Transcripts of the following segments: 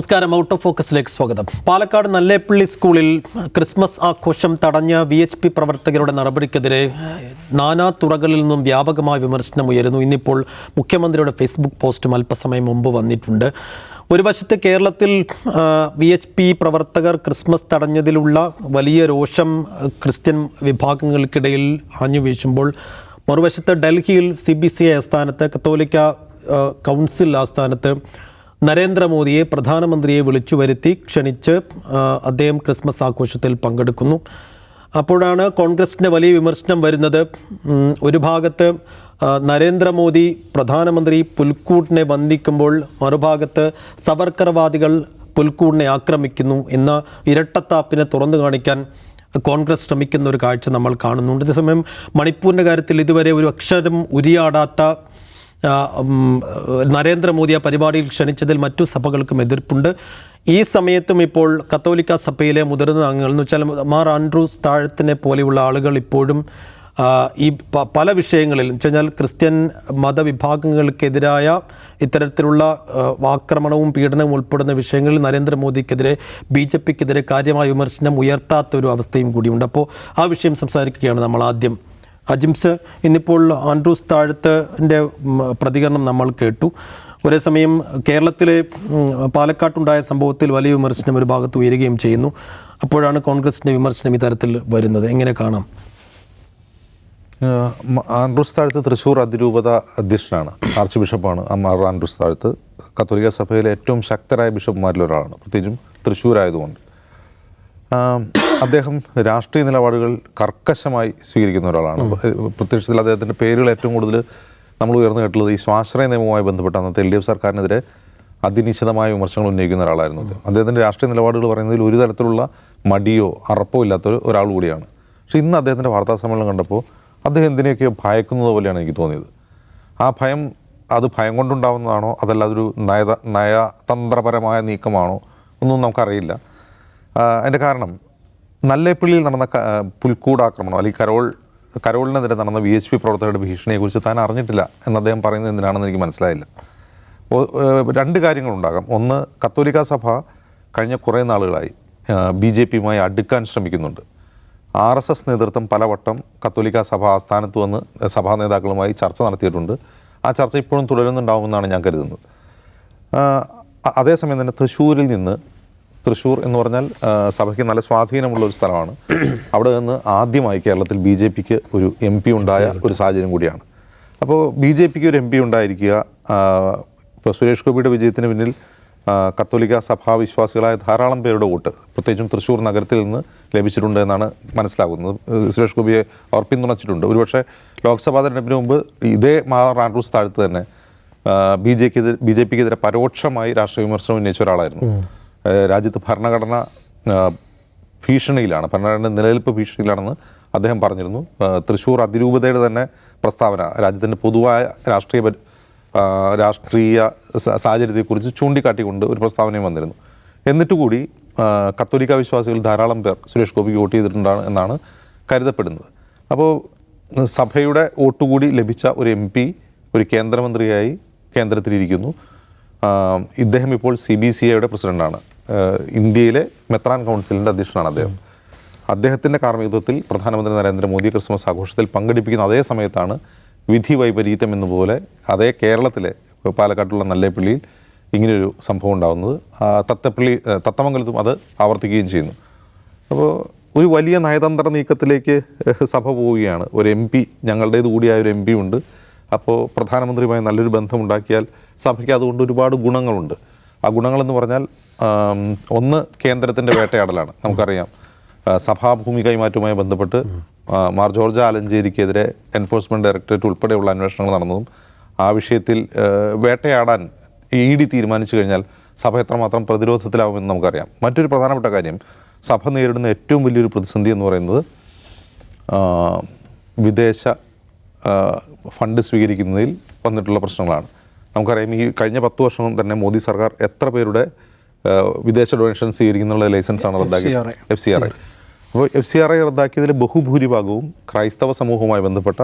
നമസ്കാരം. Out of ഫോക്കസിലേക്ക് സ്വാഗതം. പാലക്കാട് നല്ലേപ്പള്ളി സ്കൂളിൽ ക്രിസ്മസ് ആഘോഷം തടഞ്ഞ വി എച്ച് പി പ്രവർത്തകരുടെ നടപടിക്കെതിരെ നാനാ തുറകളിൽ നിന്നും വ്യാപകമായ വിമർശനം ഉയരുന്നു. ഇന്നിപ്പോൾ മുഖ്യമന്ത്രിയുടെ ഫേസ്ബുക്ക് പോസ്റ്റും അല്പസമയം മുമ്പ് വന്നിട്ടുണ്ട്. ഒരു വശത്ത് കേരളത്തിൽ വി എച്ച് പി പ്രവർത്തകർ ക്രിസ്മസ് തടഞ്ഞതിലുള്ള വലിയ രോഷം ക്രിസ്ത്യൻ വിഭാഗങ്ങൾക്കിടയിൽ ആഞ്ഞു വീശുമ്പോൾ മറുവശത്ത് ഡൽഹിയിൽ സി ബി സി ഐ ആസ്ഥാനത്ത് കത്തോലിക്ക കൗൺസിൽ ആസ്ഥാനത്ത് നരേന്ദ്രമോദിയെ പ്രധാനമന്ത്രിയെ വിളിച്ചു വരുത്തി ക്ഷണിച്ച് അദ്ദേഹം ക്രിസ്മസ് ആഘോഷത്തിൽ പങ്കെടുക്കുന്നു. അപ്പോഴാണ് കോൺഗ്രസിന്റെ വലിയ വിമർശനം വരുന്നത്. ഒരു ഭാഗത്ത് നരേന്ദ്രമോദി പ്രധാനമന്ത്രി പുൽക്കൂട്ടിനെ വന്ദിക്കുമ്പോൾ മറുഭാഗത്ത് സവർക്കർവാദികൾ പുൽക്കൂടിനെ ആക്രമിക്കുന്നു എന്ന ഇരട്ടത്താപ്പിനെ തുറന്നു കാണിക്കാൻ കോൺഗ്രസ് ശ്രമിക്കുന്ന ഒരു കാഴ്ച നമ്മൾ കാണുന്നുണ്ട്. അതേസമയം മണിപ്പൂരിന്റെ കാര്യത്തിൽ ഇതുവരെ ഒരു അക്ഷരം ഉരിയാടാത്ത നരേന്ദ്രമോദി ആ പരിപാടിയിൽ ക്ഷണിച്ചതിൽ മറ്റു സഭകൾക്കും എതിർപ്പുണ്ട്. ഈ സമയത്തും ഇപ്പോൾ കത്തോലിക്ക സഭയിലെ മുതിർന്ന അംഗങ്ങൾ എന്ന് വെച്ചാൽ മാർ ആൻഡ്രൂസ് താഴത്തിനെ പോലെയുള്ള ആളുകൾ ഇപ്പോഴും ഈ പല വിഷയങ്ങളിൽ എന്ന് വെച്ചാൽ ക്രിസ്ത്യൻ മതവിഭാഗങ്ങൾക്കെതിരായ ഇത്തരത്തിലുള്ള ആക്രമണവും പീഡനവും ഉൾപ്പെടുന്ന വിഷയങ്ങളിൽ നരേന്ദ്രമോദിക്കെതിരെ ബി ജെ പിക്കെതിരെ കാര്യമായ വിമർശനം ഉയർത്താത്ത ഒരു അവസ്ഥയും കൂടിയുണ്ട്. അപ്പോൾ ആ വിഷയം സംസാരിക്കുകയാണ് നമ്മൾ ആദ്യം. അജിംസ് ഇന്നിപ്പോൾ ആൻഡ്രൂസ് താഴത്തിന്റെ പ്രതികരണം നമ്മൾ കേട്ടു. ഒരേ സമയം കേരളത്തിലെ പാലക്കാട്ടുണ്ടായ സംഭവത്തിൽ വലിയ വിമർശനം ഒരു ഭാഗത്ത് ഉയരുകയും ചെയ്യുന്നു. അപ്പോഴാണ് കോൺഗ്രസിന്റെ വിമർശനം ഇത്തരത്തിൽ വരുന്നത്. എങ്ങനെ കാണാം? ആൻഡ്രൂസ് താഴത്ത് തൃശ്ശൂർ അതിരൂപത അധ്യക്ഷനാണ്. ആർച്ച് ബിഷപ്പാണ്. അമ്മാർ ആൻഡ്രൂസ് താഴത്ത്. കത്തോലിക്ക സഭയിലെ ഏറ്റവും ശക്തരായ ബിഷപ്പുമാരിൽ ഒരാളാണ് പ്രത്യേകിച്ചും ആം, അദ്ദേഹം രാഷ്ട്രീയ നിലപാടുകൾ കർക്കശമായി സ്വീകരിക്കുന്ന ഒരാളാണ്. പ്രത്യക്ഷത്തിൽ അദ്ദേഹത്തിന്റെ പേരുകൾ ഏറ്റവും കൂടുതൽ നമ്മൾ ഉയർന്നു കേട്ടുള്ളത് ഈ സ്വാശ്രയ നിയമവുമായി ബന്ധപ്പെട്ട് അന്നത്തെ എൽ ഡി എഫ് സർക്കാരിനെതിരെ അതിനിശ്ചിതമായ വിമർശനങ്ങൾ ഉന്നയിക്കുന്ന ഒരാളായിരുന്നു അത് അദ്ദേഹത്തിന്റെ രാഷ്ട്രീയ നിലപാടുകൾ പറയുന്നതിൽ ഒരു തരത്തിലുള്ള മടിയോ അറപ്പോ ഇല്ലാത്ത ഒരു- ഒരാൾ കൂടിയാണ്. പക്ഷെ ഇന്ന് അദ്ദേഹത്തിന്റെ വാർത്താ സമ്മേളനം കണ്ടപ്പോൾ അദ്ദേഹം എന്തിനെയൊക്കെയോ ഭയക്കുന്നത് പോലെയാണ് എനിക്ക് തോന്നിയത്. ആ ഭയം അത് ഭയം കൊണ്ടുണ്ടാവുന്നതാണോ അതല്ല അതൊരു നയ നയതന്ത്രപരമായ നീക്കമാണോ ഒന്നും നമുക്കറിയില്ല. അതിന്റെ കാരണം നല്ലേപ്പള്ളിയിൽ നടന്ന പുൽക്കൂടാക്രമണം അല്ലെങ്കിൽ കരോൾ കരോളിനെതിരെ നടന്ന വി എച്ച് പി പ്രവർത്തകരുടെ ഭീഷണിയെക്കുറിച്ച് താൻ അറിഞ്ഞിട്ടില്ല എന്ന് അദ്ദേഹം പറയുന്നത് എന്തിനാണെന്ന് എനിക്ക് മനസ്സിലായില്ല. രണ്ട് കാര്യങ്ങളുണ്ടാകാം. ഒന്ന് കത്തോലിക്ക സഭ കഴിഞ്ഞ കുറേ നാളുകളായി ബി ജെ പിയുമായി അടുക്കാൻ ശ്രമിക്കുന്നുണ്ട്. ആർ എസ് എസ് നേതൃത്വം പലവട്ടം കത്തോലിക്ക സഭ ആസ്ഥാനത്ത് വന്ന് സഭാ നേതാക്കളുമായി ചർച്ച നടത്തിയിട്ടുണ്ട്. ആ ചർച്ച ഇപ്പോഴും തുടരുന്നുണ്ടാവുമെന്നാണ് ഞാൻ കരുതുന്നത്. അതേസമയം തന്നെ തൃശ്ശൂരിൽ നിന്ന് തൃശ്ശൂർ എന്ന് പറഞ്ഞാൽ സഭയ്ക്ക് നല്ല സ്വാധീനമുള്ള ഒരു സ്ഥലമാണ്. അവിടെ നിന്ന് ആദ്യമായി കേരളത്തിൽ ബി ജെ പിക്ക് ഒരു എം പി ഉണ്ടായ ഒരു സാഹചര്യം കൂടിയാണ്. അപ്പോൾ ബി ജെ പിക്ക് ഒരു എം പി ഉണ്ടായിരിക്കുക ഇപ്പോൾ സുരേഷ് ഗോപിയുടെ വിജയത്തിന് പിന്നിൽ കത്തോലിക്ക സഭാ വിശ്വാസികളായ ധാരാളം പേരുടെ വോട്ട് പ്രത്യേകിച്ചും തൃശ്ശൂർ നഗരത്തിൽ നിന്ന് ലഭിച്ചിട്ടുണ്ട് എന്നാണ് മനസ്സിലാകുന്നത്. സുരേഷ് ഗോപിയെ അവർ പിന്തുണച്ചിട്ടുണ്ട് ഒരുപക്ഷെ ലോക്സഭാ തെരഞ്ഞെടുപ്പിന് മുമ്പ് ഇതേ മാർ ആൻഡ്രൂസ് താഴത്ത് തന്നെ ബി ജെക്ക് ബി ജെ പിക്കെതിരെ പരോക്ഷമായി രാഷ്ട്രീയ വിമർശനം ഉന്നയിച്ച ഒരാളായിരുന്നു. രാജ്യത്ത് ഭരണഘടന ഭീഷണിയിലാണ് ഭരണഘടന നിലനിൽപ്പ് ഭീഷണിയിലാണെന്ന് അദ്ദേഹം പറഞ്ഞിരുന്നു. തൃശ്ശൂർ അതിരൂപതയുടെ തന്നെ പ്രസ്താവന രാജ്യത്തിന്റെ പൊതുവായ രാഷ്ട്രീയ രാഷ്ട്രീയ സാഹചര്യത്തെക്കുറിച്ച് ചൂണ്ടിക്കാട്ടിക്കൊണ്ട് ഒരു പ്രസ്താവനയും വന്നിരുന്നു. എന്നിട്ട് കൂടി കത്തോലിക്ക വിശ്വാസികൾ ധാരാളം പേർ സുരേഷ് ഗോപിക്ക് വോട്ട് ചെയ്തിട്ടുണ്ടാണ് എന്നാണ് കരുതപ്പെടുന്നത്. അപ്പോൾ സഭയുടെ വോട്ടുകൂടി ലഭിച്ച ഒരു എം പി ഒരു കേന്ദ്രമന്ത്രിയായി കേന്ദ്രത്തിലിരിക്കുന്നു. ഇദ്ദേഹം ഇപ്പോൾ സി ബി സി ഐയുടെ പ്രസിഡന്റാണ്. ഇന്ത്യയിലെ മെത്രാൻ കൗൺസിലിന്റെ അധ്യക്ഷനാണ് അദ്ദേഹം. അദ്ദേഹത്തിന്റെ കാർമ്മികത്വത്തിൽ പ്രധാനമന്ത്രി നരേന്ദ്രമോദി ക്രിസ്മസ് ആഘോഷത്തിൽ പങ്കെടുപ്പിക്കുന്ന അതേ സമയത്താണ് വിധി വൈപരീത്യം എന്നപോലെ അതേ കേരളത്തിലെ പാലക്കാട്ടുള്ള നല്ലേപ്പള്ളിയിൽ ഇങ്ങനെയൊരു സംഭവം ഉണ്ടാകുന്നത്. തത്തപ്പള്ളി തത്തമംഗലത്തും അത് ആവർത്തിക്കുകയും ചെയ്യുന്നു. അപ്പോൾ ഒരു വലിയ നയതന്ത്ര നീക്കത്തിലേക്ക് സഭ പോവുകയാണ്. ഒരു എം പി ഞങ്ങളുടേത് കൂടിയായ ഒരു എം പി ഉണ്ട്. അപ്പോൾ പ്രധാനമന്ത്രിയുമായി നല്ലൊരു ബന്ധമുണ്ടാക്കിയാൽ സഭയ്ക്ക് അതുകൊണ്ട് ഒരുപാട് ഗുണങ്ങളുണ്ട്. ആ ഗുണങ്ങളെന്ന് പറഞ്ഞാൽ ഒന്ന് കേന്ദ്രത്തിന്റെ വേട്ടയാടലാണ്. നമുക്കറിയാം സഭാഭൂമി കൈമാറ്റവുമായി ബന്ധപ്പെട്ട് മാർ ജോർജ് ആലഞ്ചേരിക്കെതിരെ എൻഫോഴ്സ്മെന്റ് ഡയറക്ടറേറ്റ് ഉൾപ്പെടെയുള്ള അന്വേഷണങ്ങൾ നടന്നതും ആ വിഷയത്തിൽ വേട്ടയാടാൻ ഇ ഡി തീരുമാനിച്ചു കഴിഞ്ഞാൽ സഭ എത്രമാത്രം പ്രതിരോധത്തിലാവുമെന്ന് നമുക്കറിയാം. മറ്റൊരു പ്രധാനപ്പെട്ട കാര്യം സഭ നേരിടുന്ന ഏറ്റവും വലിയൊരു പ്രതിസന്ധി എന്ന് പറയുന്നത് വിദേശ ഫണ്ട് സ്വീകരിക്കുന്നതിൽ വന്നിട്ടുള്ള പ്രശ്നങ്ങളാണ്. നമുക്കറിയാം ഈ കഴിഞ്ഞ പത്ത് വർഷം തന്നെ മോദി സർക്കാർ എത്ര പേരുടെ വിദേശ ഡൊണേഷൻ സ്വീകരിക്കുന്നുള്ള ലൈസൻസ് ആണ് റദ്ദാക്കിയത്? F C R I. അപ്പോൾ എഫ് സി ആർ ഐ റദ്ദാക്കിയതിൽ ബഹുഭൂരിഭാഗവും ക്രൈസ്തവ സമൂഹവുമായി ബന്ധപ്പെട്ട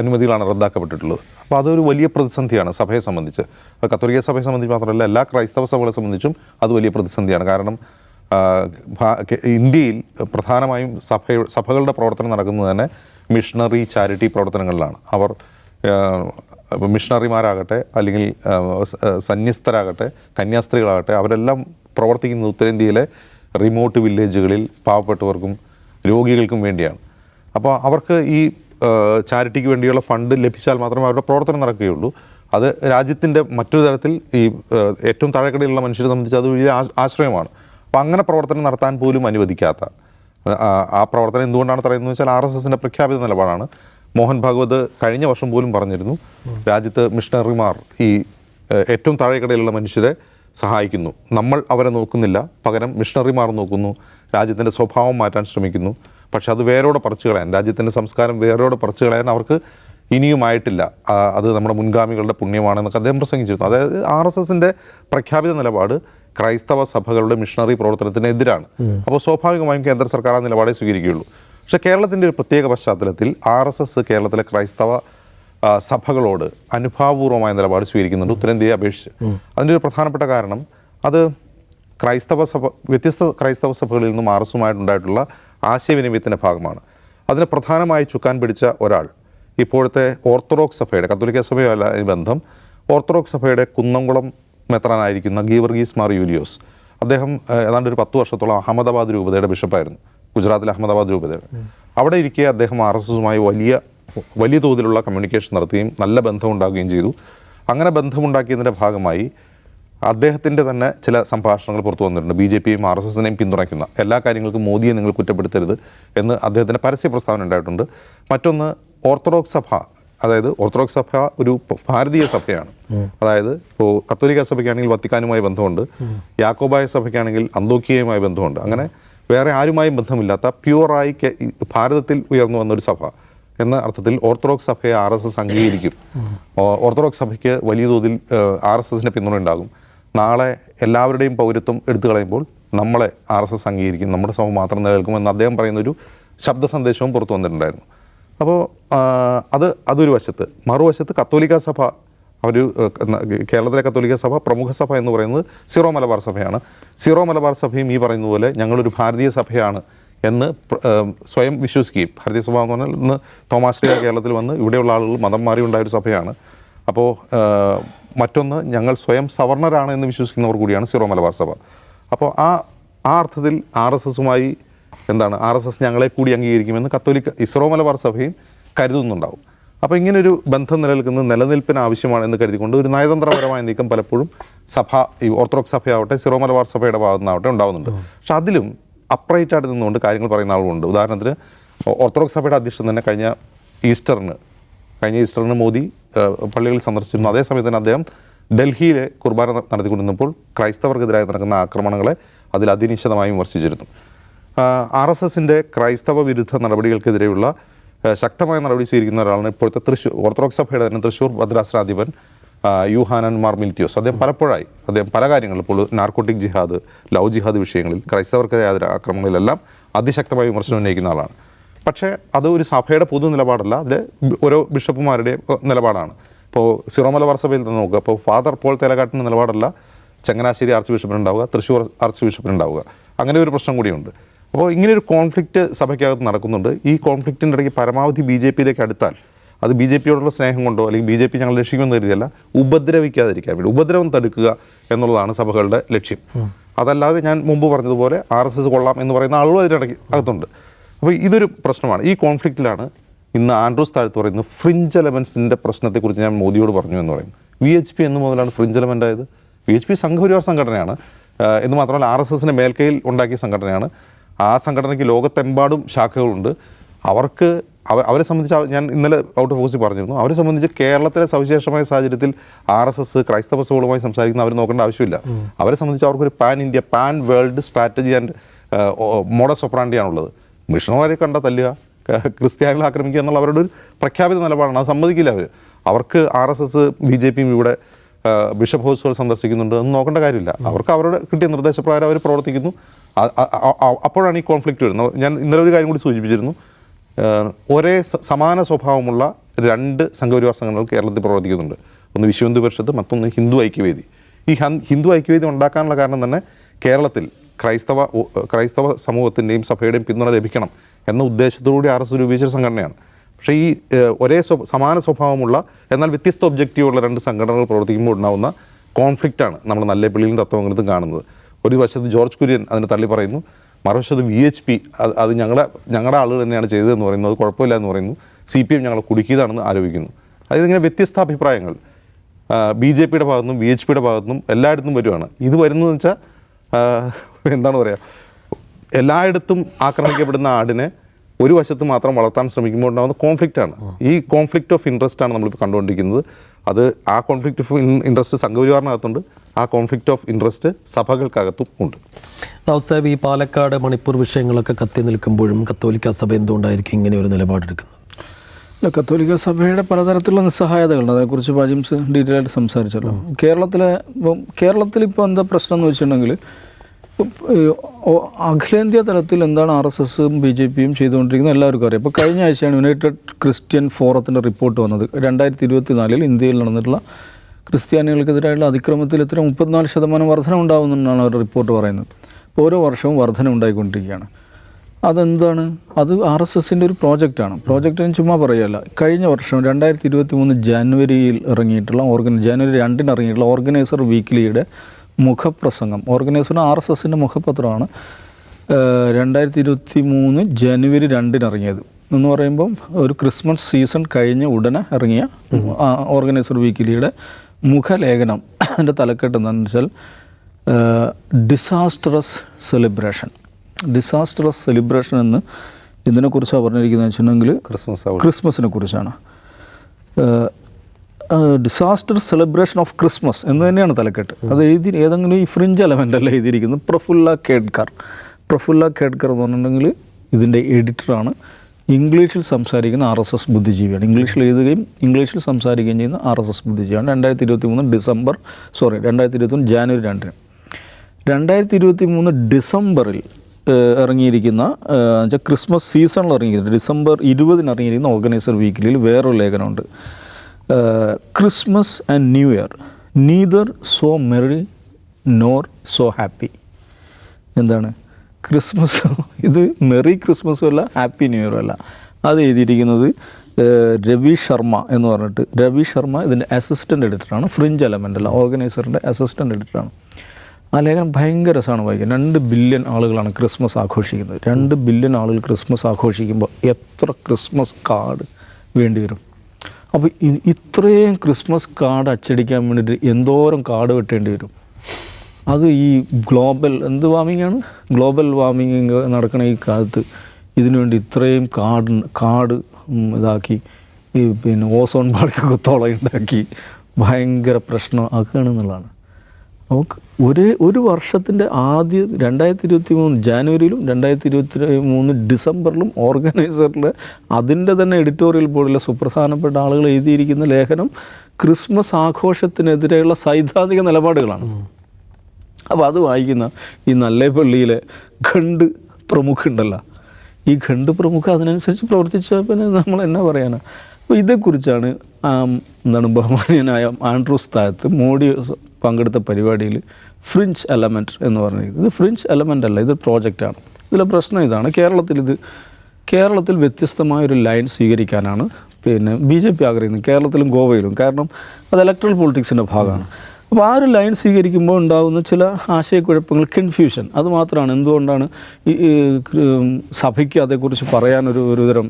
അനുമതികളാണ് റദ്ദാക്കപ്പെട്ടിട്ടുള്ളത്. അപ്പോൾ അതൊരു വലിയ പ്രതിസന്ധിയാണ് സഭയെ സംബന്ധിച്ച്. കത്തോലിക്ക സഭയെ സംബന്ധിച്ച് മാത്രമല്ല എല്ലാ ക്രൈസ്തവ സഭകളെ സംബന്ധിച്ചും അത് വലിയ പ്രതിസന്ധിയാണ്. കാരണം ഇന്ത്യയിൽ പ്രധാനമായും സഭ സഭകളുടെ പ്രവർത്തനം നടക്കുന്നത് തന്നെ മിഷണറി ചാരിറ്റി പ്രവർത്തനങ്ങളിലാണ്. അവർ ആ, മിഷണറിമാരാകട്ടെ അല്ലെങ്കിൽ സന്യസ്തരാകട്ടെ കന്യാസ്ത്രീകളാകട്ടെ അവരെല്ലാം പ്രവർത്തിക്കുന്നത് ഉത്തരേന്ത്യയിലെ റിമോട്ട് വില്ലേജുകളിൽ പാവപ്പെട്ടവർക്കും രോഗികൾക്കും വേണ്ടിയാണ്. അപ്പോൾ അവർക്ക് ഈ ചാരിറ്റിക്ക് വേണ്ടിയുള്ള ഫണ്ട് ലഭിച്ചാൽ മാത്രമേ അവരുടെ പ്രവർത്തനം നടക്കുകയുള്ളൂ. അത് രാജ്യത്തിന്റെ മറ്റൊരു തരത്തിൽ ഈ ഏറ്റവും താഴെക്കടയിലുള്ള മനുഷ്യരെ സംബന്ധിച്ച് അത് വലിയ ആശ്രയമാണ്. അപ്പോൾ അങ്ങനെ പ്രവർത്തനം നടത്താൻ പോലും അനുവദിക്കാത്ത ആ പ്രവർത്തനം എന്തുകൊണ്ടാണ് പറയുന്നത് വെച്ചാൽ ആർ എസ് എസിന്റെ പ്രഖ്യാപിത നിലപാടാണ്. മോഹൻ ഭാഗവത് കഴിഞ്ഞ വർഷം പോലും പറഞ്ഞിരുന്നു രാജ്യത്ത് മിഷണറിമാർ ഈ ഏറ്റവും താഴെക്കടയിലുള്ള മനുഷ്യരെ സഹായിക്കുന്നു. നമ്മൾ അവരെ നോക്കുന്നില്ല പകരം മിഷണറിമാർ നോക്കുന്നു രാജ്യത്തിന്റെ സ്വഭാവം മാറ്റാൻ ശ്രമിക്കുന്നു. പക്ഷെ അത് വേരോടെ പറിച്ചു കളയാൻ രാജ്യത്തിന്റെ സംസ്കാരം വേരോടെ പറിച്ചു കളയാൻ അവർക്ക് ഇനിയുമായിട്ടില്ല. അത് നമ്മുടെ മുൻഗാമികളുടെ പുണ്യമാണെന്നൊക്കെ അദ്ദേഹം പ്രസംഗിച്ചിരുന്നു. അതായത് ആർ എസ് എസിന്റെ പ്രഖ്യാപിത നിലപാട് ക്രൈസ്തവ സഭകളുടെ മിഷണറി പ്രവർത്തനത്തിനെതിരാണ്. അപ്പോൾ സ്വാഭാവികമായും കേന്ദ്ര സർക്കാർ ആ നിലപാടേ സ്വീകരിക്കുകയുള്ളൂ. പക്ഷേ കേരളത്തിന്റെ ഒരു പ്രത്യേക പശ്ചാത്തലത്തിൽ ആർ എസ് എസ് കേരളത്തിലെ ക്രൈസ്തവ സഭകളോട് അനുഭാവപൂർവമായ നിലപാട് സ്വീകരിക്കുന്നുണ്ട്. ഉത്തരേന്ത്യയെ അപേക്ഷിച്ച് അതിന്റെ ഒരു പ്രധാനപ്പെട്ട കാരണം അത് ക്രൈസ്തവ സഭ വ്യത്യസ്ത ക്രൈസ്തവ സഭകളിൽ നിന്നും ആർ എസുമായിട്ടുണ്ടായിട്ടുള്ള ആശയവിനിമയത്തിന്റെ ഭാഗമാണ്. അതിന് പ്രധാനമായി ചുക്കാൻ പിടിച്ച ഒരാൾ ഇപ്പോഴത്തെ ഓർത്തഡോക്സ് സഭയുടെ കത്തോലിക്ക സഭയല്ല ബന്ധം ഓർത്തഡോക്സ് സഭയുടെ കുന്നംകുളം മെത്രാനായിരിക്കുന്ന ഗീവർഗീസ് മാർ യൂലിയോസ്. അദ്ദേഹം ഏതാണ്ട് ഒരു പത്ത് വർഷത്തോളം അഹമ്മദാബാദ് രൂപതയുടെ ബിഷപ്പായിരുന്നു. ഗുജറാത്തിലെ അഹമ്മദാബാദ് രൂപതയുടെ അവിടെ ഇരിക്കെ അദ്ദേഹം ആർ എസ് എസുമായി വലിയ വലിയ തോതിലുള്ള കമ്മ്യൂണിക്കേഷൻ നടത്തുകയും നല്ല ബന്ധമുണ്ടാകുകയും ചെയ്തു. അങ്ങനെ ബന്ധമുണ്ടാക്കിയതിന്റെ ഭാഗമായി അദ്ദേഹത്തിന്റെ തന്നെ ചില സംഭാഷണങ്ങൾ പുറത്തു വന്നിട്ടുണ്ട്. ബി ജെ പിയും ആർ എസ് എസിനെയും പിന്തുണയ്ക്കുന്ന എല്ലാ കാര്യങ്ങൾക്കും മോദിയെ നിങ്ങൾ കുറ്റപ്പെടുത്തരുത് എന്ന് അദ്ദേഹത്തിന്റെ പരസ്യ പ്രസ്താവന ഉണ്ടായിട്ടുണ്ട്. മറ്റൊന്ന് ഓർത്തഡോക്സ് സഭ അതായത് ഓർത്തഡോക്സ് സഭ ഒരു ഭാരതീയ സഭയാണ്. അതായത് ഇപ്പോൾ കത്തോലിക്ക സഭയ്ക്കാണെങ്കിൽ വത്തിക്കാനുമായി ബന്ധമുണ്ട്. യാക്കോബായ സഭയ്ക്കാണെങ്കിൽ അന്തോക്കിയയുമായി ബന്ധമുണ്ട്. അങ്ങനെ വേറെ ആരുമായും ബന്ധമില്ലാത്ത പ്യുവറായി ഭാരതത്തിൽ ഉയർന്നു വന്ന ഒരു സഭ എന്ന അർത്ഥത്തിൽ ഓർത്തഡോക്സ് സഭയെ ആർ എസ് എസ് അംഗീകരിക്കും. ഓർത്തഡോക്സ് സഭയ്ക്ക് വലിയ തോതിൽ ആർ എസ് എസിന്റെ പിന്തുണ ഉണ്ടാകും. നാളെ എല്ലാവരുടെയും പൗരത്വം എടുത്തു കളയുമ്പോൾ നമ്മളെ ആർ എസ് എസ് അംഗീകരിക്കും. നമ്മുടെ സഭ മാത്രം നിലനിൽക്കുമെന്ന് അദ്ദേഹം പറയുന്നൊരു ശബ്ദ സന്ദേശവും പുറത്തു വന്നിട്ടുണ്ടായിരുന്നു. അപ്പോൾ അത് അതൊരു വശത്ത്. മറുവശത്ത് കത്തോലിക്ക സഭ ഒരു കേരളത്തിലെ കത്തോലിക്ക സഭ പ്രമുഖ സഭ എന്ന് പറയുന്നത് സിറോ മലബാർ സഭയാണ്. സിറോ മലബാർ സഭയും ഈ പറയുന്ന പോലെ ഞങ്ങളൊരു ഭാരതീയ സഭയാണ് എന്ന് സ്വയം വിശ്വസിക്കുകയും ഭാരതീയ സഭ എന്ന് പറഞ്ഞാൽ ഇന്ന് തോമാശ്രീയ കേരളത്തിൽ വന്ന് ഇവിടെയുള്ള ആളുകൾ മതം മാറി ഉണ്ടായ ഒരു സഭയാണ്. അപ്പോൾ മറ്റൊന്ന് ഞങ്ങൾ സ്വയം സവർണരാണ് എന്ന് വിശ്വസിക്കുന്നവർ കൂടിയാണ് സിറോ മലബാർ സഭ. അപ്പോൾ ആ ആ അർത്ഥത്തിൽ ആർ എസ് എസുമായി എന്താണ് ആർ എസ് എസ് ഞങ്ങളെ കൂടി അംഗീകരിക്കുമെന്ന് കത്തോലിക്ക ഇസ്രോ മലബാർ സഭയും കരുതുന്നുണ്ടാവും. അപ്പോൾ ഇങ്ങനൊരു ബന്ധം നിലനിൽക്കുന്നത് നിലനിൽപ്പിന് ആവശ്യമാണെന്ന് കരുതിക്കൊണ്ട് ഒരു നയതന്ത്രപരമായ നീക്കം പലപ്പോഴും സഭ ഈ ഓർത്തഡോക്സ് സഭയാവട്ടെ സിറോ മലബാർ സഭയുടെ ഭാഗത്തു നിന്നാവട്ടെ ഉണ്ടാവുന്നുണ്ട്. പക്ഷെ അതിലും അപ്രൈറ്റ് ആയിട്ട് നിന്നുകൊണ്ട് കാര്യങ്ങൾ പറയുന്ന ആളുകളുണ്ട്. ഉദാഹരണത്തിന് ഓർത്തഡോക്സ് സഭയുടെ അധ്യക്ഷൻ തന്നെ കഴിഞ്ഞ ഈസ്റ്ററിന് കഴിഞ്ഞ ഈസ്റ്ററിന് മോദി പള്ളികളിൽ സന്ദർശിച്ചിരുന്നു. അതേ സമയത്ത് തന്നെ അദ്ദേഹം ഡൽഹിയിലെ കുർബാന നടത്തിക്കൊണ്ടിരുന്നപ്പോൾ ക്രൈസ്തവർക്കെതിരായി നടക്കുന്ന ആക്രമണങ്ങളെ അതിൽ അതിനിശ്ചിതമായി വിമർശിച്ചിരുന്നു. ആർ എസ് എസിന്റെ ക്രൈസ്തവ വിരുദ്ധ നടപടികൾക്കെതിരെയുള്ള ശക്തമായ നടപടി സ്വീകരിക്കുന്ന ഒരാളാണ് ഇപ്പോഴത്തെ തൃശ്ശൂർ ഓർത്തഡോക്സ് സഭയുടെ തന്നെ തൃശ്ശൂർ ഭദ്രാസനാധിപൻ യുഹാനൻ മാർ മിൽത്തിയോസ് അദ്ദേഹം പലപ്പോഴായി അദ്ദേഹം പല കാര്യങ്ങളിൽ ഇപ്പോൾ നാർക്കോട്ടിക് ജിഹാദ് ലവ് ജിഹാദ് വിഷയങ്ങളിൽ ക്രൈസ്തവർക്കെതിരായ ആക്രമണങ്ങളിലെല്ലാം അതിശക്തമായ വിമർശനം ഉന്നയിക്കുന്ന ആളാണ്. പക്ഷേ അത് ഒരു സഭയുടെ പൊതു നിലപാടല്ല അതിൽ ഓരോ ബിഷപ്പുമാരുടെയും നിലപാടാണ്. ഇപ്പോൾ സിറോ മലബാർ സഭയിൽ നിന്ന് നോക്കുക അപ്പോൾ ഫാദർ പോൾ തേലകാട്ടിന്റെ നിലപാടല്ല ചങ്ങനാശ്ശേരി ആർച്ച് ബിഷപ്പിനുണ്ടാവുക തൃശ്ശൂർ ആർച്ച് ബിഷപ്പിനുണ്ടാവുക. അങ്ങനെ ഒരു പ്രശ്നം കൂടിയുണ്ട്. അപ്പോൾ ഇങ്ങനെ ഒരു കോൺഫ്ലിക്റ്റ് സഭയ്ക്കകത്ത് നടക്കുന്നുണ്ട്. ഈ കോൺഫ്ലിക്റ്റിന്റെ ഇടയ്ക്ക് പരമാവധി ബി ജെ പിയിലേക്ക് അടുത്താൽ അത് ബി ജെ പിയോടുള്ള സ്നേഹം കൊണ്ടോ അല്ലെങ്കിൽ ബി ജെ പി ഞങ്ങൾ രക്ഷിക്കുമെന്ന് കരുതിയല്ല ഉപദ്രവിക്കാതിരിക്കാൻ വേണ്ടി ഉപദ്രവം തടുക്കുക എന്നുള്ളതാണ് സഭകളുടെ ലക്ഷ്യം. അതല്ലാതെ ഞാൻ മുമ്പ് പറഞ്ഞതുപോലെ ആർ എസ് എസ് കൊള്ളാം എന്ന് പറയുന്ന ആളുകളും അതിനിടയ്ക്ക് അകത്തുണ്ട്. അപ്പോൾ ഇതൊരു പ്രശ്നമാണ്. ഈ കോൺഫ്ലിക്റ്റിലാണ് ഇന്ന് ആൻഡ്രൂസ് താഴ്ത്ത് പറയുന്നത് ഫ്രിഞ്ച് എലമെൻസിന്റെ പ്രശ്നത്തെക്കുറിച്ച് ഞാൻ മോദിയോട് പറഞ്ഞു എന്ന് പറയുന്നു വി എച്ച് പി എന്ന് മുതലാണ് ഫ്രിഞ്ച് എലമെന്റ് ആയത്. വി എച്ച് പി സംഘപരിവാർ സംഘടനയാണ്. എന്ന് മാത്രമല്ല ആർ എസ് എസിന്റെ മേൽക്കൈയിൽ ഉണ്ടാക്കിയ സംഘടനയാണ്. ആ സംഘടനയ്ക്ക് ലോകത്തെമ്പാടും ശാഖകളുണ്ട്. അവർക്ക് അവ അവരെ സംബന്ധിച്ച് ഞാൻ ഇന്നലെ ഔട്ട് ഓഫ് ഫോക്കസിൽ പറഞ്ഞിരുന്നു. അവരെ സംബന്ധിച്ച് കേരളത്തിലെ സവിശേഷമായ സാഹചര്യത്തിൽ ആർ എസ് എസ് ക്രൈസ്തവ സഭകളുമായി സംസാരിക്കുന്ന അവർ നോക്കേണ്ട ആവശ്യമില്ല. അവരെ സംബന്ധിച്ച് അവർക്കൊരു pan India pan world strategy and modus ഒപ്രാണ്ടിയാണുള്ളത് മിഷണമാരെ കണ്ട തല്ലുക ക്രിസ്ത്യാനികളെ ആക്രമിക്കുക എന്നുള്ള അവരുടെ ഒരു പ്രഖ്യാപിത നിലപാടാണ്. അത് സമ്മതിക്കില്ല അവർ അവർക്ക് R S S B J പിയും ഇവിടെ ബിഷപ്പ് ഹൗസുകൾ സന്ദർശിക്കുന്നുണ്ട് എന്ന് നോക്കേണ്ട കാര്യമില്ല. അവർക്ക് അവരുടെ കിട്ടിയ നിർദ്ദേശപ്രകാരം അവർ പ്രവർത്തിക്കുന്നു. അപ്പോഴാണ് ഈ കോൺഫ്ലിക്റ്റ് വരുന്നത്. ഞാൻ ഇന്നലെ ഒരു കാര്യം കൂടി സൂചിപ്പിച്ചിരുന്നു. ഒരേ സമാന സ്വഭാവമുള്ള രണ്ട് സംഘപരിവാർ സംഘടനകൾ കേരളത്തിൽ പ്രവർത്തിക്കുന്നുണ്ട്. ഒന്ന് വിശ്വ ഹിന്ദു പരിഷത്ത് മറ്റൊന്ന് ഹിന്ദു ഐക്യവേദി. ഈ ഹിന്ദു ഐക്യവേദി ഉണ്ടാക്കാനുള്ള കാരണം തന്നെ കേരളത്തിൽ ക്രൈസ്തവ ക്രൈസ്തവ സമൂഹത്തിന്റെയും സഭയുടെയും പിന്തുണ ലഭിക്കണം എന്ന ഉദ്ദേശത്തോടുകൂടി ആർ എസ് രൂപീകരിച്ച സംഘടനയാണ്. പക്ഷേ ഈ ഒരേ സമാന സ്വഭാവമുള്ള എന്നാൽ വ്യത്യസ്ത ഒബ്ജക്റ്റീവുള്ള രണ്ട് സംഘടനകൾ പ്രവർത്തിക്കുമ്പോൾ ഉണ്ടാകുന്ന കോൺഫ്ലിക്റ്റാണ് നമ്മൾ നല്ലേപ്പള്ളിയിലും തത്വങ്ങളിലും കാണുന്നത്. ഒരു വശത്ത് ജോർജ് കുര്യൻ അതിനെ തള്ളി പറയുന്നു മറുവശത്ത് വി എച്ച് പി അത് അത് ഞങ്ങളെ ഞങ്ങളുടെ ആളുകൾ തന്നെയാണ് ചെയ്തതെന്ന് പറയുന്നു അത് കുഴപ്പമില്ല എന്ന് പറയുന്നു സി പി എം ഞങ്ങളെ കുടുക്കിയതാണെന്ന് ആരോപിക്കുന്നു. അതായത് ഇങ്ങനെ വ്യത്യസ്ത അഭിപ്രായങ്ങൾ. ബി ജെ പിയുടെ ഭാഗത്തുനിന്നും ബി എച്ച് പിയുടെ ഭാഗത്തുനിന്നും എല്ലായിടത്തും വരുവാണ്. ഇത് വരുന്നതെന്ന് വെച്ചാൽ എന്താണ് പറയുക എല്ലായിടത്തും ആക്രമിക്കപ്പെടുന്ന ആടിനെ ഒരു വശത്ത് മാത്രം വളർത്താൻ ശ്രമിക്കുമ്പോൾ ഉണ്ടാകുന്ന കോൺഫ്ലിക്റ്റ് ആണ്. ഈ കോൺഫ്ലിക്റ്റ് ഓഫ് ഇൻട്രസ്റ്റ് ആണ് നമ്മളിപ്പോൾ കണ്ടുകൊണ്ടിരിക്കുന്നത്. അത് ആ കോൺഫ്ലിക്റ്റ് ഓഫ് ഇൻട്രസ്റ്റ് സംഘപരിവാറിനകത്തുണ്ട്. ആ കോൺഫ്ലിക്റ്റ് ഓഫ് ഇൻട്രസ്റ്റ് സഭകൾക്കകത്തും ഉണ്ട്. സാഹിബ് ഈ പാലക്കാട് മണിപ്പൂർ വിഷയങ്ങളൊക്കെ കത്തി നിൽക്കുമ്പോഴും കത്തോലിക്ക സഭ എന്തുകൊണ്ടായിരിക്കും ഇങ്ങനെ ഒരു നിലപാടെടുക്കുന്നത് അല്ല കത്തോലിക്ക സഭയുടെ പലതരത്തിലുള്ള നിസ്സഹായതകളുണ്ട്. അതേക്കുറിച്ച് പാജിംസ് ഡീറ്റെയിൽ ആയിട്ട് സംസാരിച്ചല്ലോ. കേരളത്തിലെ ഇപ്പം കേരളത്തിൽ ഇപ്പോൾ എന്താ പ്രശ്നം എന്ന് വെച്ചിട്ടുണ്ടെങ്കിൽ ഇപ്പം, അഖിലേന്ത്യാ തലത്തിൽ എന്താണ് ആർ എസ് എസും ബി ജെ പിയും ചെയ്തുകൊണ്ടിരിക്കുന്നത് എല്ലാവർക്കും അറിയാം. ഇപ്പോൾ കഴിഞ്ഞ ആഴ്ചയാണ് യുണൈറ്റഡ് ക്രിസ്ത്യൻ ഫോറത്തിന്റെ റിപ്പോർട്ട് വന്നത്. രണ്ടായിരത്തി ഇരുപത്തി നാലിൽ ഇന്ത്യയിൽ നടന്നിട്ടുള്ള ക്രിസ്ത്യാനികൾക്കെതിരായുള്ള അതിക്രമത്തിൽ എത്ര മുപ്പത്തിനാല് ശതമാനം വർധന ഉണ്ടാകുമെന്നാണ് അവരുടെ റിപ്പോർട്ട് പറയുന്നത്. ഓരോ വർഷവും വർധന ഉണ്ടായിക്കൊണ്ടിരിക്കുകയാണ്. അതെന്താണ്? അത് ആർ എസ് എസിന്റെ ഒരു പ്രോജക്റ്റാണ്. പ്രോജക്റ്റിന് ചുമ്മാ പറയല്ല. കഴിഞ്ഞ വർഷം രണ്ടായിരത്തി ഇരുപത്തി മൂന്ന് ജനുവരിയിൽ ഇറങ്ങിയിട്ടുള്ള ഓർഗന ജനുവരി രണ്ടിന് ഇറങ്ങിയിട്ടുള്ള ഓർഗനൈസർ വീക്ക്ലിയുടെ മുഖപ്രസംഗം. ഓർഗനൈസർ ആർ എസ് എസിന്റെ മുഖപത്രമാണ് രണ്ടായിരത്തി ഇരുപത്തി മൂന്ന് ജനുവരി രണ്ടിന് ഇറങ്ങിയത്. എന്ന് പറയുമ്പം ഒരു ക്രിസ്മസ് സീസൺ കഴിഞ്ഞ് ഉടനെ ഇറങ്ങിയ ഓർഗനൈസർ വീക്കിലിയുടെ മുഖലേഖനം അതിന്റെ തലക്കെട്ട് എന്താണെന്ന് വെച്ചാൽ ഡിസാസ്റ്ററസ് സെലിബ്രേഷൻ ഡിസാസ്റ്ററസ് സെലിബ്രേഷൻ എന്ന് ഇതിനെക്കുറിച്ചാണ് പറഞ്ഞിരിക്കുന്നത് വെച്ചിട്ടുണ്ടെങ്കിൽ ക്രിസ്മസ്. ക്രിസ്മസിനെ കുറിച്ചാണ്. ഡിസാസ്റ്റർ സെലിബ്രേഷൻ ഓഫ് ക്രിസ്മസ് എന്ന് തന്നെയാണ് തലക്കെട്ട്. അത് എഴുതി ഏതെങ്കിലും ഈ ഫ്രിഞ്ച് എലമെന്റ് അല്ല എഴുതിയിരിക്കുന്നത്? പ്രഫുല്ല കേഡ്കർ. പ്രഫുല്ല കേഡ്കർ എന്ന് പറഞ്ഞിട്ടുണ്ടെങ്കിൽ ഇതിന്റെ എഡിറ്ററാണ് ഇംഗ്ലീഷിൽ സംസാരിക്കുന്ന ആർ എസ് എസ് ബുദ്ധിജീവിയാണ്. ഇംഗ്ലീഷിൽ എഴുതുകയും ഇംഗ്ലീഷിൽ സംസാരിക്കുകയും ചെയ്യുന്ന ആർ എസ് എസ് ബുദ്ധിജീവിയാണ്. രണ്ടായിരത്തി ഇരുപത്തി മൂന്ന് ഡിസംബർ സോറി രണ്ടായിരത്തി ഇരുപത്തി ജാനുവരി രണ്ടിന്. രണ്ടായിരത്തി ഇരുപത്തി മൂന്ന് ഡിസംബറിൽ ഇറങ്ങിയിരിക്കുന്ന വെച്ചാൽ ക്രിസ്മസ് സീസണിൽ ഇറങ്ങിയിരിക്കുന്നത് ഡിസംബർ ഇരുപതിന് ഇറങ്ങിയിരിക്കുന്ന ഓർഗനൈസർ വീക്കിലിൽ വേറൊരു ലേഖനമുണ്ട്. Christmas and new year. Neither so merry nor so happy എന്താണ്? ക്രിസ്മസ് ഇത് മെറി ക്രിസ്മസും അല്ല ഹാപ്പി ന്യൂ ഇയറും അല്ല. അത് എഴുതിയിരിക്കുന്നത് രവി ശർമ്മ എന്ന് പറഞ്ഞിട്ട്. രവി ശർമ്മ ഇതിന്റെ അസിസ്റ്റന്റ് എഡിറ്ററാണ് ഫ്രിഞ്ച് എലമെന്റ് അല്ല ഓർഗനൈസറിന്റെ അസിസ്റ്റന്റ് എഡിറ്ററാണ് ആ ലേഖനം ഭയങ്കര രസമാണ് വായിക്കാൻ. രണ്ട് ബില്യൺ ആളുകളാണ് ക്രിസ്മസ് ആഘോഷിക്കുന്നത്. രണ്ട് ബില്യൺ ആളുകൾ ക്രിസ്മസ് ആഘോഷിക്കുമ്പോൾ എത്ര ക്രിസ്മസ് കാർഡ് വേണ്ടി വരും? അപ്പോൾ ഇത്രയും ക്രിസ്മസ് കാർഡ് അച്ചടിക്കാൻ വേണ്ടിയിട്ട് എന്തോരം കാർഡ് വെട്ടേണ്ടി വരും? അത് ഈ ഗ്ലോബൽ എന്ത് വാർമിംഗ് ആണ് ഗ്ലോബൽ വാർമിംഗ് നടക്കണ ഈ കാലത്ത് ഇതിനുവേണ്ടി ഇത്രയും കാട് കാട് ഇതാക്കി ഈ പിന്നെ ഓസോൺ പാളിക്കൊക്കെ തുളയുണ്ടാക്കി ഭയങ്കര പ്രശ്നം ആക്കുകയാണെന്നുള്ളതാണ് നമുക്ക് ഒരേ ഒരു വർഷത്തിന്റെ ആദ്യ രണ്ടായിരത്തി ഇരുപത്തി മൂന്ന് ജാനുവരിയിലും രണ്ടായിരത്തി ഇരുപത്തി മൂന്ന് ഡിസംബറിലും ഓർഗനൈസറിലെ അതിന്റെ തന്നെ എഡിറ്റോറിയൽ ബോർഡിലെ സുപ്രധാനപ്പെട്ട ആളുകൾ എഴുതിയിരിക്കുന്ന ലേഖനം ക്രിസ്മസ് ആഘോഷത്തിനെതിരെയുള്ള സൈദ്ധാന്തിക നിലപാടുകളാണ്. അപ്പോൾ അത് വായിക്കുന്ന ഈ നല്ലേപ്പള്ളിയിലെ ഖണ്ഡ് പ്രമുഖുണ്ടല്ലോ. ഈ ഖണ്ഡ് പ്രമുഖ അതിനനുസരിച്ച് പ്രവർത്തിച്ചാൽ പിന്നെ നമ്മൾ എന്നാ പറയാനാണ് അപ്പോൾ ഇതേക്കുറിച്ചാണ് എന്താണ് ബഹുമാനീയനായ ആൻഡ്രൂസ് താഴത്ത് മോഡി പങ്കെടുത്ത പരിപാടിയിൽ ഫ്രിഞ്ച് എലമെന്റ് എന്ന് പറഞ്ഞിരിക്കുന്നത്. ഇത് ഫ്രിഞ്ച് എലമെന്റ് അല്ല ഇത് പ്രോജക്റ്റാണ്. ഇതിലെ പ്രശ്നം ഇതാണ് കേരളത്തിൽ ഇത് കേരളത്തിൽ വ്യത്യസ്തമായ ഒരു ലൈൻ സ്വീകരിക്കാനാണ് പിന്നെ ബി ജെ പി ആഗ്രഹിക്കുന്നത് കേരളത്തിലും ഗോവയിലും. കാരണം അത് ഇലക്ട്രൽ പൊളിറ്റിക്സിന്റെ ഭാഗമാണ്. അപ്പോൾ ആ ഒരു ലൈൻ സ്വീകരിക്കുമ്പോൾ ഉണ്ടാകുന്ന ചില ആശയക്കുഴപ്പങ്ങൾ കൺഫ്യൂഷൻ അത് മാത്രമാണ്. എന്തുകൊണ്ടാണ് ഈ സഭയ്ക്ക് അതേക്കുറിച്ച് പറയാനൊരു ഒരുതരം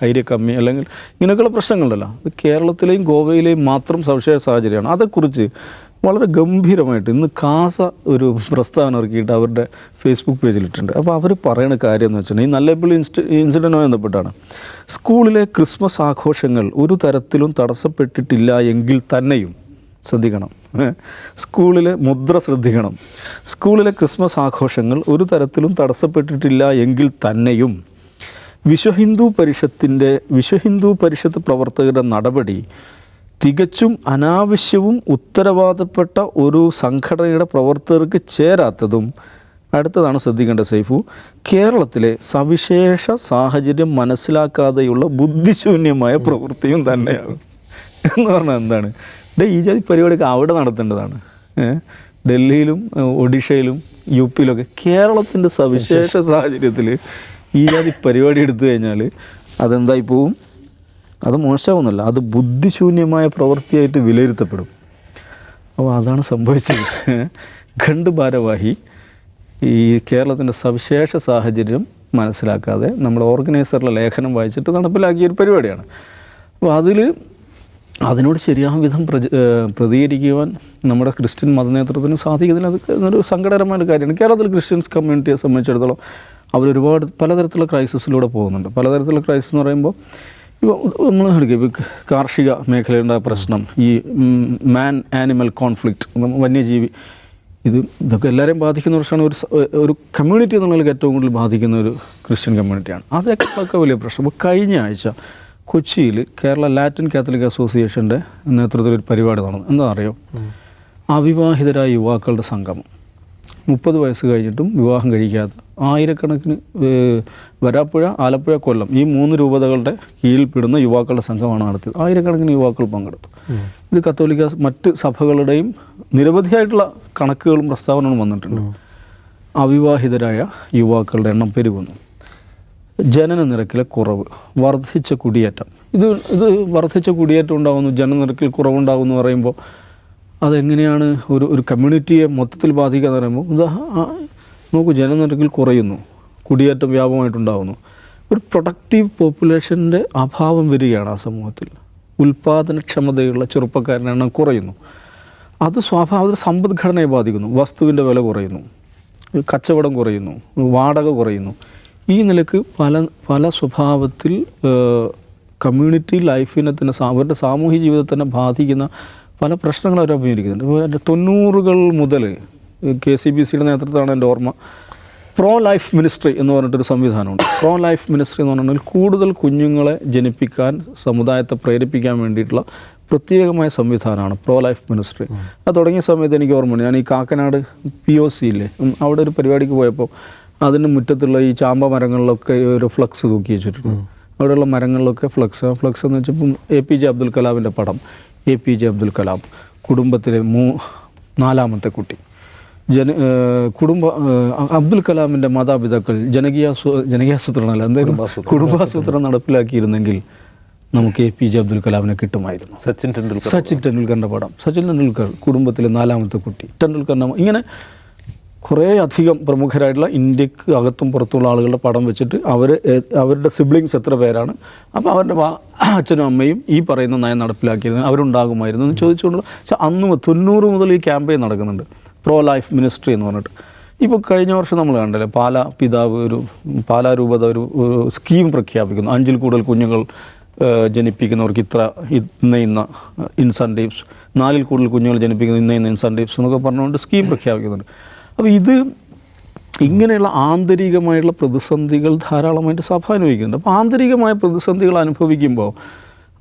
ധൈര്യക്കമ്മി അല്ലെങ്കിൽ ഇങ്ങനെയൊക്കെയുള്ള പ്രശ്നങ്ങളുണ്ടല്ലോ. അത് കേരളത്തിലെയും ഗോവയിലെയും മാത്രം സവിശേഷ സാഹചര്യമാണ്. അതേക്കുറിച്ച് വളരെ ഗംഭീരമായിട്ട് ഇന്ന് കാസ ഒരു പ്രസ്താവന ഇറക്കിയിട്ട് അവരുടെ ഫേസ്ബുക്ക് പേജിലിട്ടുണ്ട് അപ്പോൾ അവർ പറയുന്ന കാര്യം എന്ന് വെച്ചിട്ടുണ്ടെങ്കിൽ ഈ നല്ലപ്പള്ളി ഇൻസ്റ്റ് ഇൻസിഡന്റുമായി ബന്ധപ്പെട്ടാണ്. സ്കൂളിലെ ക്രിസ്മസ് ആഘോഷങ്ങൾ ഒരു തരത്തിലും തടസ്സപ്പെട്ടിട്ടില്ല എങ്കിൽ തന്നെയും ശ്രദ്ധിക്കണം? സ്കൂളിലെ മുദ്ര ശ്രദ്ധിക്കണം. സ്കൂളിലെ ക്രിസ്മസ് ആഘോഷങ്ങൾ ഒരു തരത്തിലും തടസ്സപ്പെട്ടിട്ടില്ല എങ്കിൽ തന്നെയും വിശ്വഹിന്ദു പരിഷത്തിന്റെ വിശ്വഹിന്ദു പരിഷത്ത് പ്രവർത്തകരുടെ നടപടി തികച്ചും അനാവശ്യവും ഉത്തരവാദപ്പെട്ട ഒരു സംഘടനയുടെ പ്രവർത്തകർക്ക് ചേരാത്തതും അടുത്തതാണ് ശ്രദ്ധിക്കേണ്ട സൈഫു കേരളത്തിലെ സവിശേഷ സാഹചര്യം മനസ്സിലാക്കാതെയുള്ള ബുദ്ധിശൂന്യമായ പ്രവൃത്തിയും തന്നെയാണ്. എന്ന് പറഞ്ഞാൽ എന്താണ്? ഡേ ഈ ജാതി പരിപാടിയൊക്കെ അവിടെ നടത്തേണ്ടതാണ്. ഡൽഹിയിലും ഒഡീഷയിലും യു പിയിലൊക്കെ. കേരളത്തിന്റെ സവിശേഷ സാഹചര്യത്തിൽ ഈ ജാതി പരിപാടി എടുത്തു കഴിഞ്ഞാൽ അതെന്തായി പോവും? അത് മോശമാവുന്നല്ല അത് ബുദ്ധിശൂന്യമായ പ്രവൃത്തിയായിട്ട് വിലയിരുത്തപ്പെടും. അപ്പോൾ അതാണ് സംഭവിച്ചത്. ഖണ്ഡ് ഭാരവാഹി ഈ കേരളത്തിന്റെ സവിശേഷ സാഹചര്യം മനസ്സിലാക്കാതെ നമ്മൾ ഓർഗനൈസറിലെ ലേഖനം വായിച്ചിട്ട് നടപ്പിലാക്കിയൊരു പരിപാടിയാണ്. അപ്പോൾ അതിൽ അതിനോട് ശരിയാം വിധം പ്രതികരിക്കുവാൻ നമ്മുടെ ക്രിസ്ത്യൻ മതനേതൃത്വത്തിന് സാധിക്കുന്നതിന് അത് ഒരു സങ്കടകരമായ കാര്യമാണ്. കേരളത്തിൽ ക്രിസ്ത്യൻസ് കമ്മ്യൂണിറ്റിയെ സംബന്ധിച്ചിടത്തോളം അവരൊരുപാട് പലതരത്തിലുള്ള ക്രൈസിസിലൂടെ പോകുന്നുണ്ട്. പലതരത്തിലുള്ള ക്രൈസിസ് എന്ന് പറയുമ്പോൾ ഇപ്പോൾ നമ്മൾ എടുക്കുക ഇപ്പോൾ കാർഷിക മേഖലയുടെ പ്രശ്നം ഈ മാൻ ആനിമൽ കോൺഫ്ലിക്റ്റ് വന്യജീവി ഇത് ഇതൊക്കെ എല്ലാവരെയും ബാധിക്കുന്ന പ്രശ്നമാണ്. ഒരു ഒരു കമ്മ്യൂണിറ്റി എന്നുള്ളതിൽ ഏറ്റവും കൂടുതൽ ബാധിക്കുന്ന ഒരു ക്രിസ്ത്യൻ കമ്മ്യൂണിറ്റിയാണ് അതൊക്കെ വലിയ പ്രശ്നം. അപ്പോൾ കഴിഞ്ഞ ആഴ്ച കൊച്ചിയിൽ കേരള ലാറ്റിൻ കാത്തലിക് അസോസിയേഷന്റെ നേതൃത്വത്തിൽ ഒരു പരിപാടി നടന്നു. എന്താ അറിയോ അവിവാഹിതരായ യുവാക്കളുടെ സംഗമം. മുപ്പത് വയസ്സ് കഴിഞ്ഞിട്ടും വിവാഹം കഴിക്കാത്ത ആയിരക്കണക്കിന് വരാപ്പുഴ ആലപ്പുഴ കൊല്ലം ഈ മൂന്ന് രൂപതകളുടെ കീഴിൽപ്പെടുന്ന യുവാക്കളുടെ സംഘമാണ് നടത്തിയത്. ആയിരക്കണക്കിന് യുവാക്കൾ പങ്കെടുത്തു. ഇത് കത്തോലിക്ക മറ്റ് സഭകളുടെയും നിരവധിയായിട്ടുള്ള കണക്കുകളും പ്രസ്താവനകളും വന്നിട്ടുണ്ട്. അവിവാഹിതരായ യുവാക്കളുടെ എണ്ണം പെരുകുന്നു. ജനന നിരക്കിലെ കുറവ് വർദ്ധിച്ച കുടിയേറ്റം. ഇത് ഇത് വർദ്ധിച്ച കുടിയേറ്റം ഉണ്ടാകുന്നു ജനനിരക്കിൽ എന്ന് പറയുമ്പോൾ അതെങ്ങനെയാണ് ഒരു ഒരു കമ്മ്യൂണിറ്റിയെ മൊത്തത്തിൽ ബാധിക്കുക എന്ന് പറയുമ്പോൾ ഉദാ നോക്കൂ ജനനിരക്കിൽ കുറയുന്നു കുടിയേറ്റം വ്യാപകമായിട്ടുണ്ടാകുന്നു ഒരു പ്രൊഡക്റ്റീവ് പോപ്പുലേഷന്റെ അഭാവം വരികയാണ് ആ സമൂഹത്തിൽ. ഉൽപാദനക്ഷമതയുള്ള ചെറുപ്പക്കാരുടെ എണ്ണം കുറയുന്നു. അത് സ്വാഭാവിക സമ്പദ്ഘടനയെ ബാധിക്കുന്നു. വസ്തുവിന്റെ വില കുറയുന്നു. കച്ചവടം കുറയുന്നു. വാടക കുറയുന്നു. ഈ നിലയ്ക്ക് പല പല സ്വഭാവത്തിൽ കമ്മ്യൂണിറ്റി ലൈഫിനെ തന്നെ അവരുടെ സാമൂഹിക തന്നെ ബാധിക്കുന്ന പല പ്രശ്നങ്ങൾ അവർ അഭിമുഖീകരിക്കുന്നുണ്ട്. ഇപ്പോൾ തൊണ്ണൂറുകൾ മുതൽ കെ സി ബി സിയുടെ നേതൃത്വമാണ് എന്റെ ഓർമ്മ. പ്രോ ലൈഫ് മിനിസ്ട്രി എന്ന് പറഞ്ഞിട്ടൊരു സംവിധാനമുണ്ട്. പ്രോ ലൈഫ് മിനിസ്ട്രി എന്ന് പറഞ്ഞാൽ കൂടുതൽ കുഞ്ഞുങ്ങളെ ജനിപ്പിക്കാൻ സമുദായത്തെ പ്രേരിപ്പിക്കാൻ വേണ്ടിയിട്ടുള്ള പ്രത്യേകമായ സംവിധാനമാണ് പ്രോ ലൈഫ് മിനിസ്ട്രി അത് തുടങ്ങിയ സമയത്ത് എനിക്ക് ഓർമ്മയുണ്ട്. ഞാൻ ഈ കാക്കനാട് പി ഒ സി ഇല്ലേ? അവിടെ ഒരു പരിപാടിക്ക് പോയപ്പോൾ അതിന്റെ മുറ്റത്തുള്ള ഈ ചാമ്പ മരങ്ങളിലൊക്കെ ഒരു ഫ്ലക്സ് തൂക്കി വെച്ചിട്ടുണ്ട്. അവിടെയുള്ള മരങ്ങളിലൊക്കെ ഫ്ലക്സ്. ആ ഫ്ലക്സ് എന്ന് വെച്ചപ്പം എ പി ജെ അബ്ദുൽ കലാമിന്റെ പടം. A P J Abdul Kalam കുടുംബത്തിലെ മൂ നാലാമത്തെ കുട്ടി. ജന കുടുംബ അബ്ദുൽ കലാമിന്റെ മാതാപിതാക്കൾ ജനകീയാസൂ ജനകീയാസൂത്രണമല്ല എന്തായാലും കുടുംബാസൂത്രണം. നടപ്പിലാക്കിയിരുന്നെങ്കിൽ നമുക്ക് എ പി ജെ അബ്ദുൽ കലാമിനെ കിട്ടുമായിരുന്നു. സച്ചിൻ ടെണ്ടുൽക്കർ സച്ചിൻ ടെണ്ടുൽക്കറിന്റെ പടം. സച്ചിൻ ടെണ്ടുൽക്കർ കുടുംബത്തിലെ നാലാമത്തെ കുട്ടി. ടെണ്ടുൽക്കറിന്റെ ഇങ്ങനെ കുറേ അധികം പ്രമുഖരായിട്ടുള്ള ഇന്ത്യയ്ക്ക് അകത്തും പുറത്തുള്ള ആളുകളുടെ പടം വെച്ചിട്ട് അവർ അവരുടെ സിബ്ലിങ്സ് എത്ര പേരാണ്. അപ്പോൾ അവരുടെ അച്ഛനും അമ്മയും ഈ പറയുന്ന നയം നടപ്പിലാക്കിയിരുന്നു അവരുണ്ടാകുമായിരുന്നു എന്ന് ചോദിച്ചുകൊണ്ട് പക്ഷേ അന്ന് തൊണ്ണൂറ് മുതൽ ഈ ക്യാമ്പയിൻ നടക്കുന്നുണ്ട്. പ്രോ ലൈഫ് മിനിസ്ട്രി എന്ന് പറഞ്ഞിട്ട്. ഇപ്പോൾ കഴിഞ്ഞ വർഷം നമ്മൾ കണ്ടല്ലേ പാല പിതാവ് ഒരു പാലാ രൂപത ഒരു ഒരു സ്കീം പ്രഖ്യാപിക്കുന്നു. അഞ്ചിൽ കൂടുതൽ കുഞ്ഞുങ്ങൾ ജനിപ്പിക്കുന്നവർക്ക് ഇത്ര ഇന്ന ഇന്ന ഇൻസെന്റീവ്സ്. നാലിൽ കൂടുതൽ കുഞ്ഞുങ്ങൾ ജനിപ്പിക്കുന്ന ഇന്ന ഇന്ന ഇൻസെന്റീവ്സ് എന്നൊക്കെ പറഞ്ഞുകൊണ്ട് സ്കീം പ്രഖ്യാപിക്കുന്നുണ്ട്. അപ്പോൾ ഇത് ഇങ്ങനെയുള്ള ആന്തരികമായുള്ള പ്രതിസന്ധികൾ ധാരാളമായിട്ട് സഭ അനുഭവിക്കുന്നുണ്ട്. അപ്പോൾ ആന്തരികമായ പ്രതിസന്ധികൾ അനുഭവിക്കുമ്പോൾ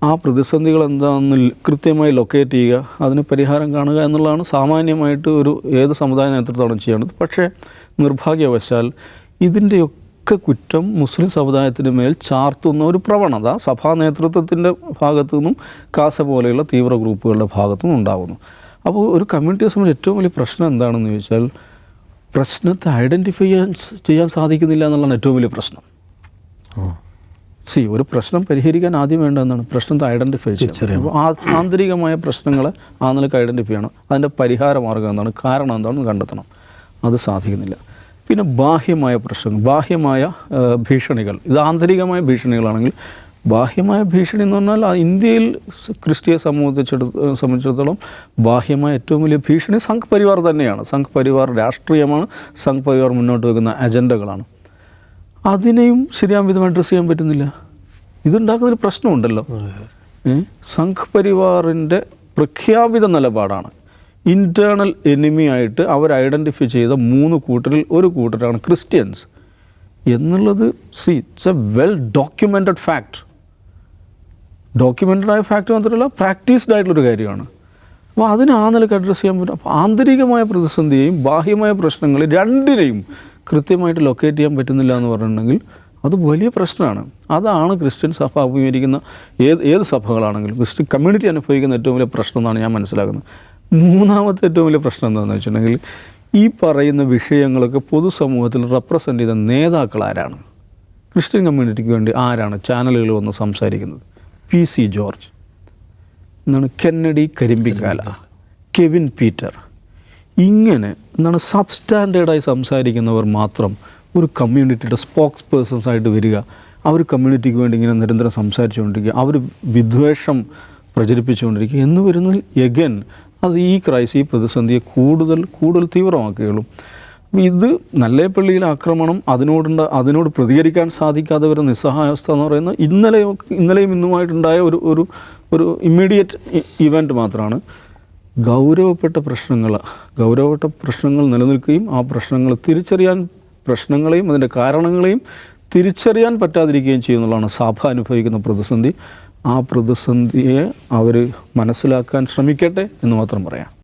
ആ പ്രതിസന്ധികൾ എന്താണെന്ന് കൃത്യമായി ലൊക്കേറ്റ് ചെയ്യുക അതിന് പരിഹാരം കാണുക എന്നുള്ളതാണ് സാമാന്യമായിട്ട് ഒരു ഏത് സമുദായ നേതൃത്വമാണ് ചെയ്യേണ്ടത്. പക്ഷേ നിർഭാഗ്യവശാൽ ഇതിന്റെയൊക്കെ കുറ്റം മുസ്ലിം സമുദായത്തിന് മേൽ ചാർത്തുന്ന ഒരു പ്രവണത സഭാ നേതൃത്വത്തിന്റെ ഭാഗത്തു നിന്നും കാസ പോലെയുള്ള തീവ്ര ഗ്രൂപ്പുകളുടെ ഭാഗത്തു നിന്നും ഉണ്ടാകുന്നു അപ്പോൾ ഒരു കമ്മ്യൂണിറ്റിയെ സംബന്ധിച്ച് ഏറ്റവും വലിയ പ്രശ്നം എന്താണെന്ന് ചോദിച്ചാൽ പ്രശ്നത്തെ ഐഡന്റിഫൈ ചെയ്യാൻ ചെയ്യാൻ സാധിക്കുന്നില്ല എന്നുള്ളതാണ് ഏറ്റവും വലിയ പ്രശ്നം. സി ഒരു പ്രശ്നം പരിഹരിക്കാൻ ആദ്യം വേണ്ടതെന്നാണ് പ്രശ്നത്തെ ഐഡന്റിഫൈ ആ ആന്തരികമായ പ്രശ്നങ്ങളെ ആ നിലയ്ക്ക് ഐഡന്റിഫൈ ചെയ്യണം. അതിന്റെ പരിഹാര മാർഗം എന്താണ്? കാരണം എന്താണെന്ന് കണ്ടെത്തണം. അത് സാധിക്കുന്നില്ല. പിന്നെ ബാഹ്യമായ പ്രശ്നങ്ങൾ ബാഹ്യമായ ഭീഷണികൾ. ഇത് ആന്തരികമായ ഭീഷണികളാണെങ്കിൽ ബാഹ്യമായ ഭീഷണി എന്ന് പറഞ്ഞാൽ ഇന്ത്യയിൽ ക്രിസ്ത്യ സമൂഹത്തെ സംബന്ധിച്ചിടത്തോളം ബാഹ്യമായ ഏറ്റവും വലിയ ഭീഷണി സംഘ് പരിവാർ തന്നെയാണ്. സംഘ് പരിവാർ രാഷ്ട്രീയമാണ്. സംഘ് പരിവാർ മുന്നോട്ട് വെക്കുന്ന അജണ്ടകളാണ്. അതിനെയും ശരിയാം വിധം അഡ്രസ്സ് ചെയ്യാൻ പറ്റുന്നില്ല. ഇതുണ്ടാക്കുന്നൊരു പ്രശ്നമുണ്ടല്ലോ? സംഘ് പരിവാറിന്റെ പ്രഖ്യാപിത നിലപാടാണ്. ഇന്റേണൽ എനിമി ആയിട്ട് അവർ ഐഡന്റിഫൈ ചെയ്ത മൂന്ന് കൂട്ടരിൽ ഒരു കൂട്ടരാണ് ക്രിസ്ത്യൻസ്. എന്നുള്ളത് see it's a well documented fact documented ആയ ഫാക്ട് മാത്രമല്ല പ്രാക്ടീസ്ഡ് ആയിട്ടുള്ളൊരു കാര്യമാണ്. അപ്പോൾ അതിന് ആ നിലയ്ക്ക് അഡ്രസ്സ് ചെയ്യാൻ പറ്റും. അപ്പോൾ ആന്തരികമായ പ്രതിസന്ധിയെയും ബാഹ്യമായ പ്രശ്നങ്ങളെയും രണ്ടിനെയും കൃത്യമായിട്ട് ലൊക്കേറ്റ് ചെയ്യാൻ പറ്റുന്നില്ല എന്ന് പറഞ്ഞിട്ടുണ്ടെങ്കിൽ അത് വലിയ പ്രശ്നമാണ്. അതാണ് ക്രിസ്ത്യൻ സഭ അഭിമുഖീകരിക്കുന്ന ഏത് ഏത് സഭകളാണെങ്കിലും ക്രിസ്ത്യൻ കമ്മ്യൂണിറ്റി അനുഭവിക്കുന്ന ഏറ്റവും വലിയ പ്രശ്നം എന്നാണ് ഞാൻ മനസ്സിലാക്കുന്നത്. മൂന്നാമത്തെ ഏറ്റവും വലിയ പ്രശ്നം എന്താണെന്ന് വെച്ചിട്ടുണ്ടെങ്കിൽ ഈ പറയുന്ന വിഷയങ്ങളൊക്കെ പൊതുസമൂഹത്തിൽ റെപ്രസെന്റ് ചെയ്ത നേതാക്കൾ ആരാണ്? ക്രിസ്ത്യൻ കമ്മ്യൂണിറ്റിക്ക് വേണ്ടി ആരാണ് ചാനലുകൾ വന്ന് സംസാരിക്കുന്നത്? പി സി ജോർജ് എന്താണ് കെന്നഡി കരിമ്പിക്കാല കെവിൻ പീറ്റർ. ഇങ്ങനെ എന്താണ് സബ് സ്റ്റാൻഡേർഡായി സംസാരിക്കുന്നവർ മാത്രം ഒരു കമ്മ്യൂണിറ്റിയുടെ സ്പോക്സ് പേഴ്സൺസ് ആയിട്ട് വരിക അവർ കമ്മ്യൂണിറ്റിക്ക് വേണ്ടി ഇങ്ങനെ നിരന്തരം സംസാരിച്ചുകൊണ്ടിരിക്കുക അവർ വിദ്വേഷം പ്രചരിപ്പിച്ചുകൊണ്ടിരിക്കുക എന്ന് വരുന്നതിൽ എഗൻ അത് ഈ ക്രൈസ് ഈ പ്രതിസന്ധിയെ കൂടുതൽ കൂടുതൽ തീവ്രമാക്കുകയുള്ളൂ. ഇത് നല്ലേപ്പള്ളിയിൽ ആക്രമണം അതിനോടുണ്ട അതിനോട് പ്രതികരിക്കാൻ സാധിക്കാതെ വരുന്ന നിസ്സഹായാവസ്ഥ എന്ന് പറയുന്നത് ഇന്നലെ ഇന്നലെയും ഇന്നുമായിട്ടുണ്ടായ ഒരു ഒരു ഒരു ഇമ്മീഡിയറ്റ് ഇവന്റ് മാത്രമാണ് ഗൗരവപ്പെട്ട പ്രശ്നങ്ങൾ ഗൗരവപ്പെട്ട പ്രശ്നങ്ങൾ നിലനിൽക്കുകയും ആ പ്രശ്നങ്ങൾ തിരിച്ചറിയാൻ പ്രശ്നങ്ങളെയും അതിന്റെ കാരണങ്ങളെയും തിരിച്ചറിയാൻ പറ്റാതിരിക്കുകയും ചെയ്യുന്നുള്ളതാണ് സഭ അനുഭവിക്കുന്ന പ്രതിസന്ധി. ആ പ്രതിസന്ധിയെ അവർ മനസ്സിലാക്കാൻ ശ്രമിക്കട്ടെ എന്ന് മാത്രം പറയാം.